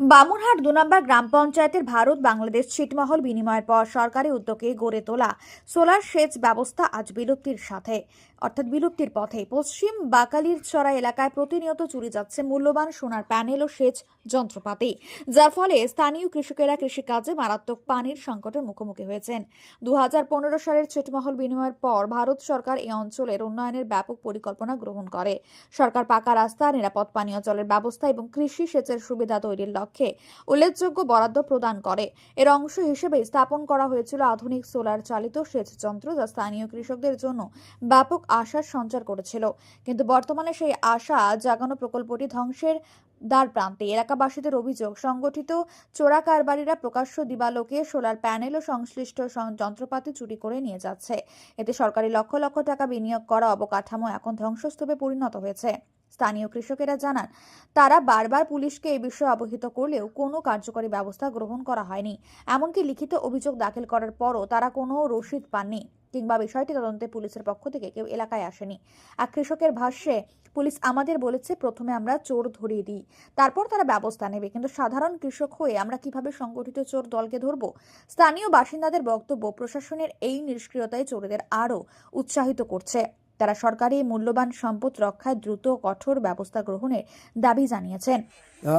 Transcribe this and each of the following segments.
বামুনহাট দু নম্বর গ্রাম পঞ্চায়েতের ভারত বাংলাদেশ ছিটমহল বিনিময়ের পর সরকারি উদ্যোগে গড়ে তোলা সোলার সেচ ব্যবস্থা আজ বিলুপ্তির সাথে। অর্থাৎ বিলুপ্তির পথে। পশ্চিম বাকালির চড়া এলাকায় প্রতিনিয়ত চুরি যাচ্ছে মূল্যবান সোনার প্যানেল ও সেচ যন্ত্রপাতি, যার ফলে স্থানীয় কৃষকেরা কৃষিকাজে মারাত্মক পানির সংকটের মুখোমুখি হয়েছেন। দু হাজার পনেরো সালের ছিটমহল বিনিময়ের পর ভারত সরকার এই অঞ্চলের উন্নয়নের ব্যাপক পরিকল্পনা গ্রহণ করে। সরকার পাকা রাস্তা, নিরাপদ পানীয় জলের ব্যবস্থা এবং কৃষি সেচের সুবিধা তৈরির লক্ষ্যে উল্লেখযোগ্য বরাদ্দ প্রদান করে। এর অংশ হিসেবে স্থাপন করা হয়েছিল আধুনিক সোলার চালিত সেচ যন্ত্র যা স্থানীয় কৃষকদের জন্য ব্যাপক আশার সঞ্চার করেছিল। কিন্তু বর্তমানে সেই আশা জাগানো প্রকল্পটি ধ্বংসের দ্বার প্রান্তে। এলাকাবাসীদের অভিযোগ, সংগঠিত চোরা কারবারিরা প্রকাশ্য দিবালোকে সোলার প্যানেল ও সংশ্লিষ্ট যন্ত্রপাতি চুরি করে নিয়ে যাচ্ছে। এতে সরকারি লক্ষ লক্ষ টাকা বিনিয়োগ করা অবকাঠামো এখন ধ্বংসস্তূপে পরিণত হয়েছে। স্থানীয় কৃষকেরা জানান, তারা বারবার পুলিশকে এই বিষয়ে অবহিত করলেও কোনো কার্যকরী ব্যবস্থা গ্রহণ করা হয়নি। এমনকি লিখিত অভিযোগ দাখিল করার পরও তারা কোনো রসিদ পাননি। কিংবা বিষয়টি তদন্তে পুলিশের পক্ষ থেকে কেউ এলাকায় আসেনি। আর কৃষকের ভাষ্যে পুলিশ আমাদের বলেছে প্রথমে আমরা চোর ধরিয়ে দিই তারপর তারা ব্যবস্থা নেবে। কিন্তু সাধারণ কৃষক হয়ে আমরা কীভাবে সংগঠিত চোর দলকে ধরব? স্থানীয় বাসিন্দাদের বক্তব্য প্রশাসনের এই নিষ্ক্রিয়তায় চোরদের আরও উৎসাহিত করছে। তারা সরকারি মূল্যবান সম্পদ রক্ষায় দ্রুত কঠোর ব্যবস্থা গ্রহণের দাবি জানিয়েছেন।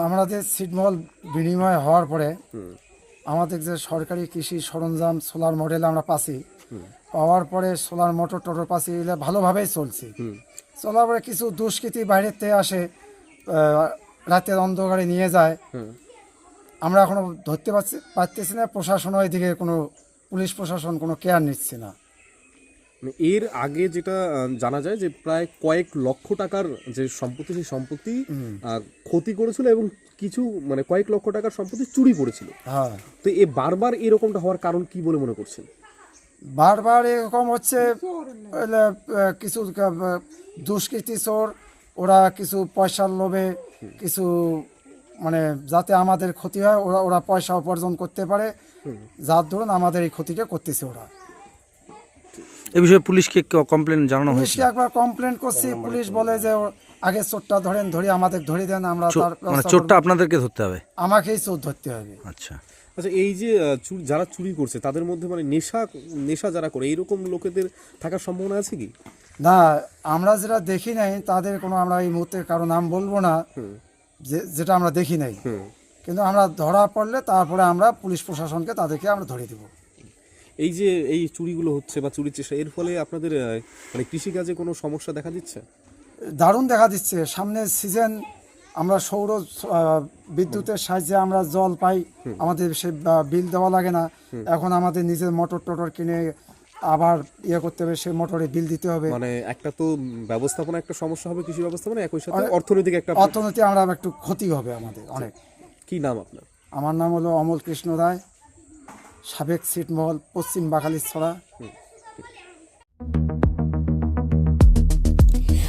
আমাদের ছিটমহল বিনিময় হওয়ার পরে আমাদের যে সরকারি কৃষি সরঞ্জাম সোলার মডেল আমরা পাচ্ছি পাওয়ার পরে সোলার মোটর টোটর পাশে এগুলো ভালোভাবেই চলছে। চলার পরে কিছু দুষ্কৃতি বাইরের থেকে আসে রাতের অন্ধকারে নিয়ে যায়। আমরা এখনও ধরতে পারছি পারতেছি না প্রশাসন ওইদিকে কোনো পুলিশ প্রশাসন কোনো কেয়ার নিচ্ছে না। মানে এর আগে যেটা জানা যায় যে প্রায় কয়েক লক্ষ টাকার যে সম্পত্তি সেই সম্পত্তি ক্ষতি করেছিল এবং কিছু মানে কয়েক লক্ষ টাকার সম্পত্তি চুরি করেছিল। হ্যাঁ। তো এ বারবার এরকমটা হওয়ার কারণ কি বলে মনে করছেন? বারবার এরকম হচ্ছে কিছু দুষ্কৃতী চোর ওরা কিছু পয়সার লোভে কিছু মানে যাতে আমাদের ক্ষতি হয় ওরা ওরা পয়সা উপার্জন করতে পারে। যার ধরুন আমাদের এই ক্ষতিটা করতেছে ওরা। এ বিষয়ে পুলিশকে কমপ্লেন জানানো হয়েছে? পুলিশকে একবার কমপ্লেন করছি। পুলিশ বলে যে ও আগে চোরটা ধরেন ধরি আমাদের ধরে দেন আমরা তার মানে চোরটা আপনাদেরকে ধরতে হবে? আমাকেই চোর ধরতে হবে। আচ্ছা। আচ্ছা এই যে চুরি- যারা চুরি করছে তাদের মধ্যে মানে নেশা নেশা যারা করে এইরকম লোকেদের থাকার সম্ভাবনা আছে কি? না আমরা যেটা দেখি নাই তাদের কোনো আমরা এই মুহূর্তে কারও নাম বলব না যে যেটা আমরা দেখি নাই। কিন্তু আমরা ধরা পড়লে তারপরে আমরা পুলিশ প্রশাসনকে তাদেরকে আমরা ধরে দেবো। এই যে এই চুরিগুলো হচ্ছে বা চুরির চেষ্টা এর ফলে আপনাদের মানে কৃষিকাজে কোনো সমস্যা দেখা দিচ্ছে? দারুণ দেখা দিচ্ছে। সামনের সিজন আমরা সৌর বিদ্যুতের সাহায্যে আমরা জল পাই। আমাদের সে বিল দেওয়া লাগে না। এখন আমাদের নিজের মোটর টোটর কিনে আবার ইয়ে করতে হবে সে মোটরে বিল দিতে হবে। মানে একটা তো ব্যবস্থাপনা একটা সমস্যা হবে কৃষি ব্যবস্থাপনা একই সাথে অর্থনৈতিক একটা অর্থনীতি আমরা একটু ক্ষতি হবে আমাদের অনেক। কি নাম আপনার? আমার নাম হলো অমল কৃষ্ণ রায় সাবেক ছিটমহল পশ্চিম বাকালিছড়া